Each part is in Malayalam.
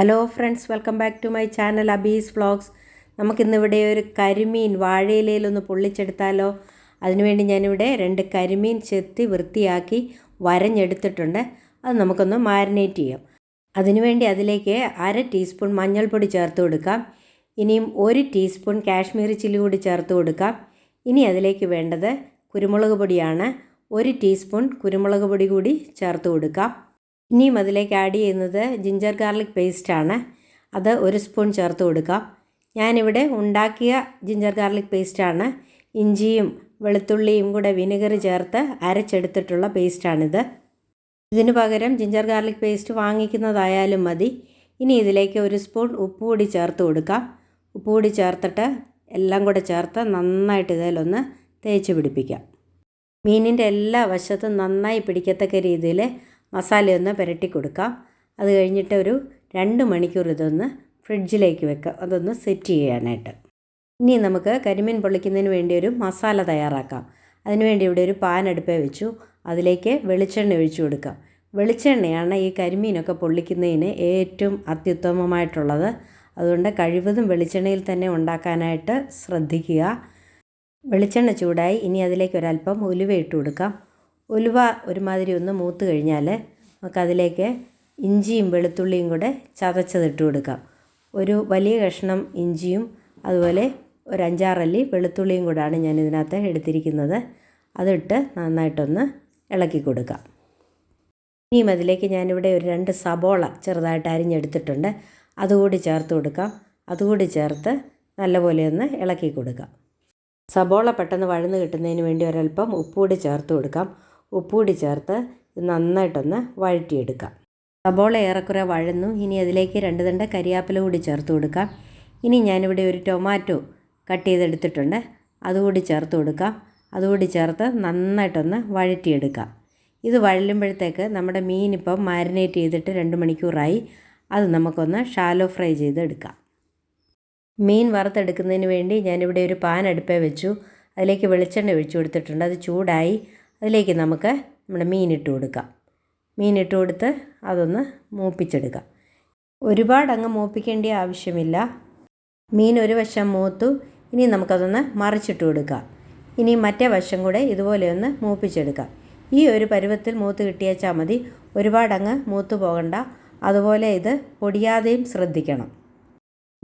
Hello friends welcome back to my channel Abi's vlogs നമുക്കിന്നിവിടെ ഒരു കരിമീൻ വാഴയിലയിലൊന്ന് പൊള്ളിച്ചെടുത്താലോ. അതിനുവേണ്ടി ഞാനിവിടെ രണ്ട് കരിമീൻ ചെത്തി വൃത്തിയാക്കി വരഞ്ഞെടുത്തിട്ടുണ്ട്. അത് നമുക്കൊന്ന് മാരിനേറ്റ് ചെയ്യാം. അതിനുവേണ്ടി അതിലേക്ക് അര ടീസ്പൂൺ മഞ്ഞൾപ്പൊടി ചേർത്ത് കൊടുക്കാം. ഇനിയും ഒരു ടീസ്പൂൺ കാശ്മീരി ചില്ലി കൂടി ചേർത്ത് കൊടുക്കാം. ഇനി അതിലേക്ക് വേണ്ടത് കുരുമുളക് പൊടിയാണ്. ഒരു ടീസ്പൂൺ കുരുമുളക് പൊടി കൂടി ചേർത്ത് കൊടുക്കാം. ഇനിയും അതിലേക്ക് ആഡ് ചെയ്യുന്നത് ജിഞ്ചർ ഗാർലിക് പേസ്റ്റാണ് അത് ഒരു സ്പൂൺ ചേർത്ത് കൊടുക്കാം. ഞാനിവിടെ ഉണ്ടാക്കിയ ജിഞ്ചർ ഗാർലിക് പേസ്റ്റാണ് ഇഞ്ചിയും വെളുത്തുള്ളിയും കൂടെ വിനെഗർ ചേർത്ത് അരച്ചെടുത്തിട്ടുള്ള പേസ്റ്റാണിത് ഇതിന് പകരം ജിഞ്ചർ ഗാർലിക് പേസ്റ്റ് വാങ്ങിക്കുന്നതായാലും മതി. ഇനി ഇതിലേക്ക് ഒരു സ്പൂൺ ഉപ്പ് കൂടി ചേർത്ത് കൊടുക്കാം. ഉപ്പ് കൂടി ചേർത്തിട്ട് എല്ലാം കൂടെ ചേർത്ത് നന്നായിട്ട് ഇതിലൊന്ന് തേച്ച് പിടിപ്പിക്കാം. മീനിന്റെ എല്ലാ വശത്തും നന്നായി പിടിക്കത്തക്ക രീതിയിൽ മസാലയൊന്ന് പുരട്ടി കൊടുക്കാം. അത് കഴിഞ്ഞിട്ട് ഒരു രണ്ട് മണിക്കൂർ ഇതൊന്ന് ഫ്രിഡ്ജിലേക്ക് വെക്കുക. അതൊന്ന് സെറ്റ് ചെയ്യാനായിട്ട്. ഇനി നമുക്ക് കരിമീൻ പൊള്ളിക്കുന്നതിന് വേണ്ടി ഒരു മസാല തയ്യാറാക്കാം. അതിനുവേണ്ടി ഇവിടെ ഒരു പാൻ അടുപ്പേ വെച്ചു. അതിലേക്ക് വെളിച്ചെണ്ണ ഒഴിച്ചു കൊടുക്കാം. വെളിച്ചെണ്ണയാണ് ഈ കരിമീനൊക്കെ പൊള്ളിക്കുന്നതിന് ഏറ്റവും അത്യുത്തമമായിട്ടുള്ളത്. അതുകൊണ്ട് കഴിവതും വെളിച്ചെണ്ണയിൽ തന്നെ ഉണ്ടാക്കാനായിട്ട് ശ്രദ്ധിക്കുക. വെളിച്ചെണ്ണ ചൂടായി ഇനി അതിലേക്ക് ഒരല്പം ഉലുവ ഇട്ട് കൊടുക്കാം. ഉലുവ ഒരുമാതിരി ഒന്ന് മൂത്ത് കഴിഞ്ഞാൽ നമുക്കതിലേക്ക് ഇഞ്ചിയും വെളുത്തുള്ളിയും കൂടെ ചതച്ചതിട്ട് കൊടുക്കാം. ഒരു വലിയ കഷ്ണം ഇഞ്ചിയും അതുപോലെ ഒരു അഞ്ചാറല്ലി വെളുത്തുള്ളിയും കൂടാണ് ഞാൻ ഇതിനകത്ത് എടുത്തിരിക്കുന്നത്. അതിട്ട് നന്നായിട്ടൊന്ന് ഇളക്കി കൊടുക്കാം. ഇനിയും അതിലേക്ക് ഞാനിവിടെ ഒരു രണ്ട് സബോള ചെറുതായിട്ട് അരിഞ്ഞെടുത്തിട്ടുണ്ട്. അതുകൂടി ചേർത്ത് കൊടുക്കാം. അതുകൂടി ചേർത്ത് നല്ലപോലെ ഒന്ന് ഇളക്കി കൊടുക്കാം. സബോള പെട്ടെന്ന് വഴന്ന് കിട്ടുന്നതിന് വേണ്ടി ഒരല്പം ഉപ്പുകൂടി ചേർത്ത് കൊടുക്കാം. ഉപ്പുകൂടി ചേർത്ത് നന്നായിട്ടൊന്ന് വഴറ്റിയെടുക്കാം. സബോള ഏറെക്കുറെ വഴന്നു. ഇനി അതിലേക്ക് രണ്ട് തണ്ട കരിയാപ്പില കൂടി ചേർത്ത് കൊടുക്കാം. ഇനി ഞാനിവിടെ ഒരു ടൊമാറ്റോ കട്ട് ചെയ്തെടുത്തിട്ടുണ്ട്. അതുകൂടി ചേർത്ത് കൊടുക്കാം. അതുകൂടി ചേർത്ത് നന്നായിട്ടൊന്ന് വഴറ്റിയെടുക്കാം. ഇത് വഴലുമ്പോഴത്തേക്ക് നമ്മുടെ മീൻ ഇപ്പം മാരിനേറ്റ് ചെയ്തിട്ട് രണ്ട് മണിക്കൂറായി. അത് നമുക്കൊന്ന് ഷാലോ ഫ്രൈ ചെയ്തെടുക്കാം. മീൻ വറുത്തെടുക്കുന്നതിന് വേണ്ടി ഞാനിവിടെ ഒരു പാൻ അടുപ്പേ വെച്ചു. അതിലേക്ക് വെളിച്ചെണ്ണ ഒഴിച്ചു കൊടുത്തിട്ടുണ്ട്. അത് ചൂടായി. അതിലേക്ക് നമുക്ക് നമ്മുടെ മീനിട്ട് കൊടുക്കാം. മീനിട്ട് കൊടുത്ത് അതൊന്ന് മൂപ്പിച്ചെടുക്കാം. ഒരുപാട് അങ്ങ് മൂപ്പിക്കേണ്ട ആവശ്യമില്ല. മീൻ ഒരു വശം മൂത്തു ഇനി നമുക്കതൊന്ന് മറിച്ചിട്ട് കൊടുക്കാം. ഇനി മറ്റേ വശം കൂടെ ഇതുപോലെ ഒന്ന് മൂപ്പിച്ചെടുക്കാം. ഈ ഒരു പരുവത്തിൽ മൂത്ത് കിട്ടിയേച്ചാൽ മതി. ഒരുപാട് അങ്ങ് മൂത്ത് പോകണ്ട. അതുപോലെ ഇത് പൊടിയാതെയും ശ്രദ്ധിക്കണം.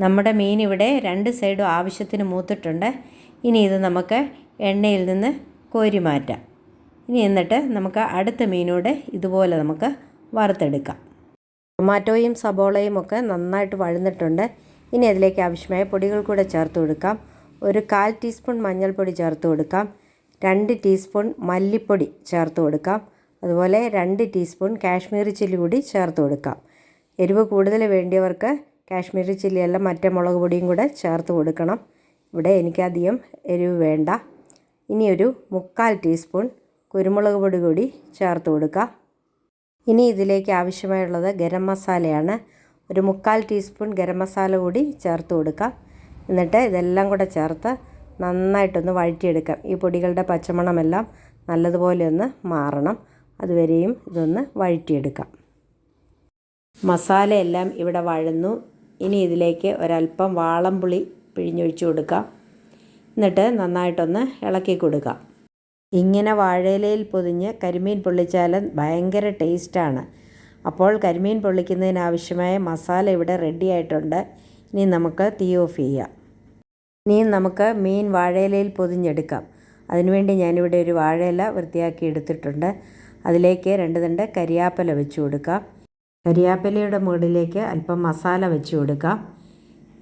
നമ്മുടെ മീൻ ഇവിടെ രണ്ട് സൈഡും ആവശ്യത്തിന് മൂത്തിട്ടുണ്ട്. ഇനി ഇത് നമുക്ക് എണ്ണയിൽ നിന്ന് കോരി മാറ്റാം. ഇനി എന്നിട്ട് നമുക്ക് അടുത്ത മീനോടെ ഇതുപോലെ നമുക്ക് വറുത്തെടുക്കാം. ടൊമാറ്റോയും സബോളയും ഒക്കെ നന്നായിട്ട് വഴുന്നിട്ടുണ്ട്. ഇനി അതിലേക്ക് ആവശ്യമായ പൊടികൾ കൂടെ ചേർത്ത് കൊടുക്കാം. ഒരു കാൽ ടീസ്പൂൺ മഞ്ഞൾപ്പൊടി ചേർത്ത് കൊടുക്കാം. രണ്ട് ടീസ്പൂൺ മല്ലിപ്പൊടി ചേർത്ത് കൊടുക്കാം. അതുപോലെ രണ്ട് ടീസ്പൂൺ കാശ്മീരി ചില്ലി കൂടി ചേർത്ത് കൊടുക്കാം. എരിവ് കൂടുതൽ വേണ്ടിയവർക്ക് കാശ്മീരി ചില്ലിയെല്ലാം മറ്റേ മുളക് പൊടിയും കൂടെ ചേർത്ത് കൊടുക്കണം. ഇവിടെ എനിക്കധികം എരിവ് വേണ്ട. ഇനിയൊരു മുക്കാൽ ടീസ്പൂൺ കുരുമുളക് പൊടി കൂടി ചേർത്ത് കൊടുക്കുക. ഇനി ഇതിലേക്ക് ആവശ്യമായുള്ളത് ഗരം മസാലയാണ്. ഒരു മുക്കാൽ ടീസ്പൂൺ ഗരം മസാല കൂടി ചേർത്ത് കൊടുക്കുക. എന്നിട്ട് ഇതെല്ലാം കൂടെ ചേർത്ത് നന്നായിട്ടൊന്ന് വഴറ്റിയെടുക്കാം. ഈ പൊടികളുടെ പച്ചമണമെല്ലാം നല്ലതുപോലെ ഒന്ന് മാറണം. അതുവരെയും ഇതൊന്ന് വഴറ്റിയെടുക്കാം. മസാലയെല്ലാം ഇവിടെ വഴന്നു. ഇനി ഇതിലേക്ക് ഒരല്പം വാളംപുളി പിഴിഞ്ഞൊഴിച്ച് കൊടുക്കാം. എന്നിട്ട് നന്നായിട്ടൊന്ന് ഇളക്കി കൊടുക്കാം. ഇങ്ങനെ വാഴയിലയിൽ പൊതിഞ്ഞ് കരിമീൻ പൊള്ളിച്ചാൽ ഭയങ്കര ടേസ്റ്റാണ്. അപ്പോൾ കരിമീൻ പൊള്ളിക്കുന്നതിന് ആവശ്യമായ മസാല ഇവിടെ റെഡി ആയിട്ടുണ്ട്. ഇനി നമുക്ക് തീ ഓഫ് ചെയ്യാം. ഇനി നമുക്ക് മീൻ വാഴയിലയിൽ പൊതിഞ്ഞെടുക്കാം. അതിനുവേണ്ടി ഞാനിവിടെ ഒരു വാഴയില വൃത്തിയാക്കി എടുത്തിട്ടുണ്ട്. അതിലേക്ക് രണ്ട് തണ്ട് കരിയാപ്പല വെച്ച് കൊടുക്കാം. കരിയാപ്പലയുടെ മുകളിലേക്ക് അല്പം മസാല വെച്ച് കൊടുക്കാം.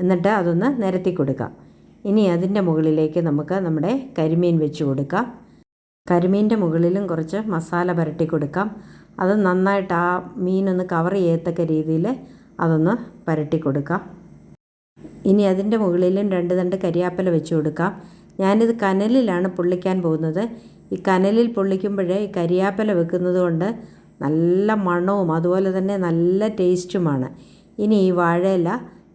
എന്നിട്ട് അതൊന്ന് നിരത്തി കൊടുക്കാം. ഇനി അതിന്റെ മുകളിലേക്ക് നമുക്ക് നമ്മുടെ കരിമീൻ വെച്ച് കൊടുക്കാം. കരിമീന്റെ മുകളിലും കുറച്ച് മസാല പുരട്ടി കൊടുക്കാം. അത് നന്നായിട്ട് ആ മീനൊന്ന് കവർ ചെയ്യത്തക്ക രീതിയിൽ അതൊന്ന് പുരട്ടി കൊടുക്കാം. ഇനി അതിന്റെ മുകളിലും രണ്ട് രണ്ട് കരിയാപ്പല വെച്ച് കൊടുക്കാം. ഞാനിത് കനലിലാണ് പൊള്ളിക്കാൻ പോകുന്നത്. ഈ കനലിൽ പൊള്ളിക്കുമ്പോഴേ ഈ കരിയാപ്പല വെക്കുന്നത് കൊണ്ട് നല്ല മണവും അതുപോലെ തന്നെ നല്ല ടേസ്റ്റുമാണ്. ഇനി ഈ വാഴയില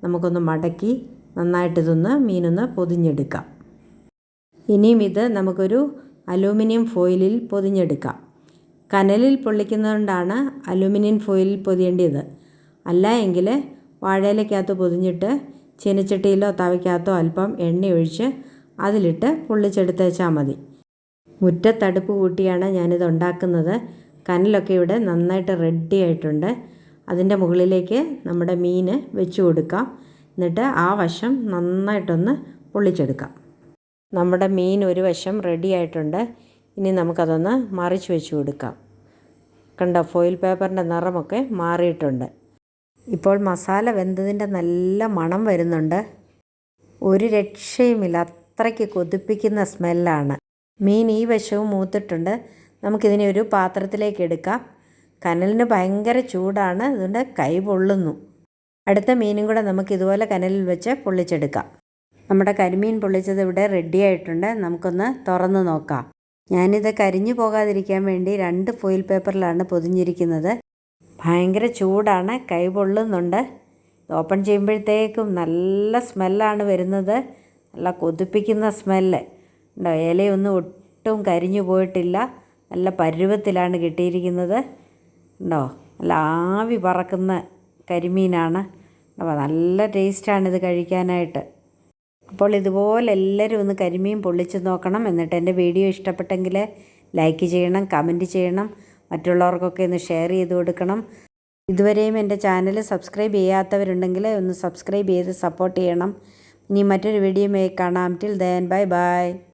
നമുക്കൊന്ന് മടക്കി നന്നായിട്ടിതൊന്ന് മീനൊന്ന് പൊതിഞ്ഞെടുക്കാം. ഇനിയും ഇത് നമുക്കൊരു അലൂമിനിയം ഫോയിലിൽ പൊതിഞ്ഞെടുക്കാം. കനലിൽ പൊള്ളിക്കുന്നതുകൊണ്ടാണ് അലൂമിനിയം ഫോയിലിൽ പൊതിയേണ്ടത്. അല്ല എങ്കിൽ വാഴയിലക്കകത്ത് പൊതിഞ്ഞിട്ട് ചീനച്ചട്ടിയിലോ തവയ്ക്കകത്തോ അല്പം എണ്ണ ഒഴിച്ച് അതിലിട്ട് പൊള്ളിച്ചെടുത്തേച്ചാൽ മതി. മുറ്റത്തടുപ്പ് കൂട്ടിയാണ് ഞാനിത് ഉണ്ടാക്കുന്നത്. കനലൊക്കെ ഇവിടെ നന്നായിട്ട് റെഡി ആയിട്ടുണ്ട്. അതിന്റെ മുകളിലേക്ക് നമ്മുടെ മീൻ വെച്ച് കൊടുക്കാം. എന്നിട്ട് ആ വശം നന്നായിട്ടൊന്ന് പൊള്ളിച്ചെടുക്കാം. നമ്മുടെ മീൻ ഒരു വശം റെഡി ആയിട്ടുണ്ട്. ഇനി നമുക്കതൊന്ന് മറിച്ച് വെച്ച് കൊടുക്കാം. കണ്ടോ ഫോയിൽ പേപ്പറിന്റെ നിറമൊക്കെ മാറിയിട്ടുണ്ട്. ഇപ്പോൾ മസാല വെന്തതിന്റെ നല്ല മണം വരുന്നുണ്ട്. ഒരു രക്ഷയുമില്ല അത്രയ്ക്ക് കൊതിപ്പിക്കുന്ന സ്മെല്ലാണ്. മീൻ ഈ വശവും മൂത്തിട്ടുണ്ട്. നമുക്കിതിനെ ഒരു പാത്രത്തിലേക്ക് എടുക്കാം. കനലിന് ഭയങ്കര ചൂടാണ് അതുകൊണ്ട് കൈ പൊള്ളുന്നു. അടുത്ത മീനും കൂടെ നമുക്ക് ഇതുപോലെ കനലിൽ വെച്ച് പൊള്ളിച്ചെടുക്കാം. നമ്മുടെ കരിമീൻ പൊള്ളിച്ചത് ഇവിടെ റെഡി ആയിട്ടുണ്ട്. നമുക്കൊന്ന് തുറന്ന് നോക്കാം. ഞാനിത് കരിഞ്ഞു പോകാതിരിക്കാൻ വേണ്ടി രണ്ട് ഫോയിൽ പേപ്പറിലാണ് പൊതിഞ്ഞിരിക്കുന്നത്. ഭയങ്കര ചൂടാണ്. കൈ പൊള്ളുന്നുണ്ട്. ഓപ്പൺ ചെയ്യുമ്പോഴത്തേക്കും നല്ല സ്മെല്ലാണ് വരുന്നത്. നല്ല കൊതിപ്പിക്കുന്ന സ്മെല്ല് ഉണ്ടോ ഇലയൊന്നും ഒട്ടും കരിഞ്ഞു പോയിട്ടില്ല. നല്ല പരുവത്തിലാണ് കിട്ടിയിരിക്കുന്നത്. ഉണ്ടോ നല്ല ആവി പറക്കുന്ന കരിമീനാണ്. അപ്പോൾ നല്ല ടേസ്റ്റാണ് ഇത് കഴിക്കാനായിട്ട്. അപ്പോൾ ഇതുപോലെ എല്ലാവരും ഒന്ന് കരിമീൻ പൊള്ളിച്ച് നോക്കണം. എന്നിട്ട് എന്റെ വീഡിയോ ഇഷ്ടപ്പെട്ടെങ്കിൽ ലൈക്ക് ചെയ്യണം കമന്റ് ചെയ്യണം മറ്റുള്ളവർക്കൊക്കെ ഒന്ന് ഷെയർ ചെയ്ത് കൊടുക്കണം. ഇതുവരെയും എന്റെ ചാനൽ സബ്സ്ക്രൈബ് ചെയ്യാത്തവരുണ്ടെങ്കിൽ ഒന്ന് സബ്സ്ക്രൈബ് ചെയ്ത് സപ്പോർട്ട് ചെയ്യണം. ഇനി മറ്റൊരു വീഡിയോ കാണാം. Till then bye bye